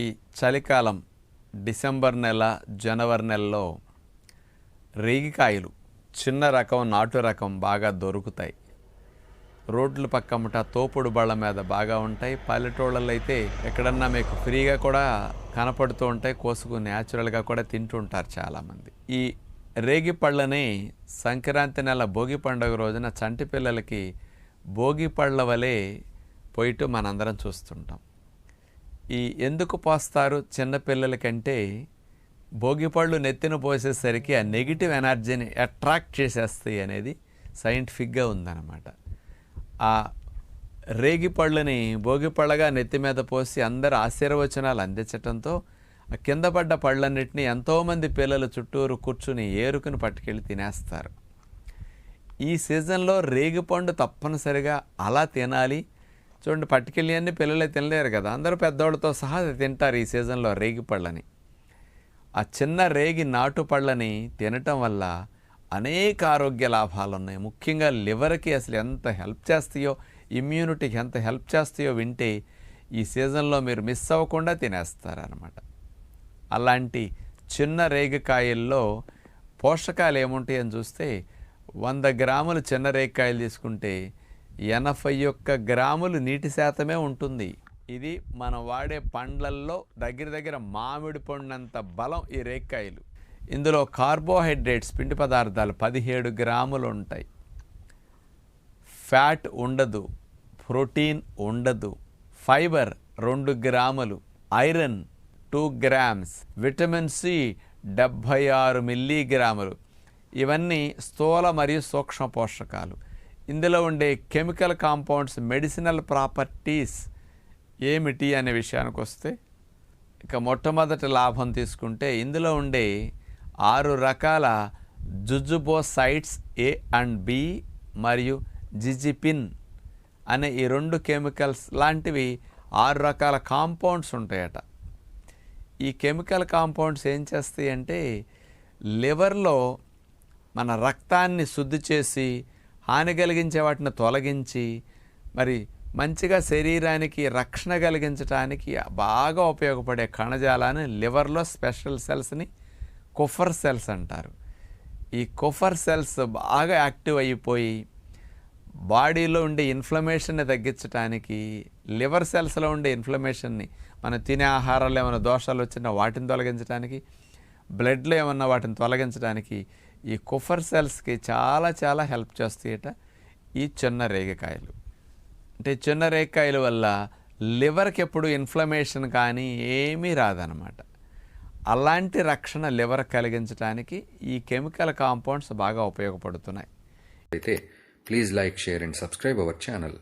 ఈ చలికాలం డిసెంబర్ నెల జనవరి నెలలో రేగికాయలు చిన్న రకం నాటు రకం బాగా దొరుకుతాయి. రోడ్ల పక్కమట తోపుడు బళ్ళ మీద బాగా ఉంటాయి. పల్లెటూళ్ళలో అయితే ఎక్కడన్నా మీకు ఫ్రీగా కూడా కనపడుతూ ఉంటాయి. కోసుకు న్యాచురల్గా కూడా తింటూ ఉంటారు చాలామంది. ఈ రేగి పళ్ళని సంక్రాంతి నెల భోగి పండుగ రోజున చంటి పిల్లలకి భోగి పళ్ళ వలె పోయిట్టు మనందరం చూస్తుంటాం. ఈ ఎందుకు పోస్తారు చిన్నపిల్లలకంటే భోగిపళ్ళు నెత్తిన పోసేసరికి ఆ నెగిటివ్ ఎనర్జీని అట్రాక్ట్ చేసేస్తాయి అనేది సైంటిఫిక్గా ఉందన్నమాట. ఆ రేగి పళ్ళని భోగిపళ్ళగా నెత్తి మీద పోసి అందరు ఆశీర్వచనాలు అందించటంతో ఆ కింద పడ్డ పళ్ళన్నిటిని ఎంతోమంది పిల్లలు చుట్టూరు కూర్చుని ఏరుకుని పట్టుకెళ్ళి తినేస్తారు. ఈ సీజన్లో రేగిపండు తప్పనిసరిగా అలా తినాలి చూడండి పట్టుకెళ్ళి అన్ని పిల్లలే తినలేరు కదా. అందరూ పెద్దవాళ్ళతో సహా తింటారు ఈ సీజన్లో రేగి పళ్ళని. ఆ చిన్న రేగి నాటు పళ్ళని తినటం వల్ల అనేక ఆరోగ్య లాభాలు ఉన్నాయి. ముఖ్యంగా లివర్కి అసలు ఎంత హెల్ప్ చేస్తాయో ఇమ్యూనిటీకి ఎంత హెల్ప్ చేస్తాయో వింటే ఈ సీజన్లో మీరు మిస్ అవ్వకుండా తినేస్తారనమాట అలాంటి చిన్న రేగికాయల్లో పోషకాలు ఏముంటాయని చూస్తే వంద గ్రాములు చిన్న రేగికాయలు తీసుకుంటే ఎనభై ఒక్క గ్రాములు నీటి శాతమే ఉంటుంది. ఇది మనం వాడే పండ్లల్లో దగ్గర దగ్గర మామిడి పండునంత బలం ఈ రేక్కాయలు. ఇందులో కార్బోహైడ్రేట్స్ పిండి పదార్థాలు పదిహేడు గ్రాములు ఉంటాయి. ఫ్యాట్ ఉండదు ప్రోటీన్ ఉండదు ఫైబర్ రెండు గ్రాములు iron two grams vitamin C డెబ్భై ఆరు మిల్లీగ్రాములు. ఇవన్నీ స్థూల మరియు సూక్ష్మ పోషకాలు. ఇందులో ఉండే కెమికల్ కాంపౌండ్స్ మెడిసినల్ ప్రాపర్టీస్ ఏమిటి అనే విషయానికి వస్తే ఇక మొట్టమొదటి లాభం తీసుకుంటే ఇందులో ఉండే ఆరు రకాల జుజుబోసైట్స్ ఏ అండ్ బి మరియు జిజిపిన్ అనే ఈ రెండు కెమికల్స్ లాంటివి ఆరు రకాల కాంపౌండ్స్ ఉంటాయట. ఈ కెమికల్ కాంపౌండ్స్ ఏం చేస్తాయి అంటే లివర్లో మన రక్తాన్ని శుద్ధి చేసి హాని కలిగించే వాటిని తొలగించి మరి మంచిగా శరీరానికి రక్షణ కలిగించడానికి బాగా ఉపయోగపడే కణజాలాన్ని లివర్లో స్పెషల్ సెల్స్ని కుఫర్ సెల్స్ అంటారు. ఈ కుఫర్ సెల్స్ బాగా యాక్టివ్ అయిపోయి బాడీలో ఉండే ఇన్ఫ్లమేషన్ని తగ్గించడానికి లివర్ సెల్స్లో ఉండే ఇన్ఫ్లమేషన్ని మనం తినే ఆహారాలు ఏమైనా దోషాలు వచ్చినా వాటిని తొలగించడానికి బ్లడ్లో ఏమన్నా వాటిని తొలగించడానికి ఈ కుఫర్ సెల్స్కి చాలా చాలా హెల్ప్ చేస్తాయట ఈ చిన్న రేగకాయలు. అంటే చిన్న రేగకాయల వల్ల లివర్కి ఎప్పుడు ఇన్ఫ్లమేషన్ కానీ ఏమీ రాదనమాట అలాంటి రక్షణ లివర్ కలిగించడానికి ఈ కెమికల్ కాంపౌండ్స్ బాగా ఉపయోగపడుతున్నాయి. అయితే please like share and subscribe our channel.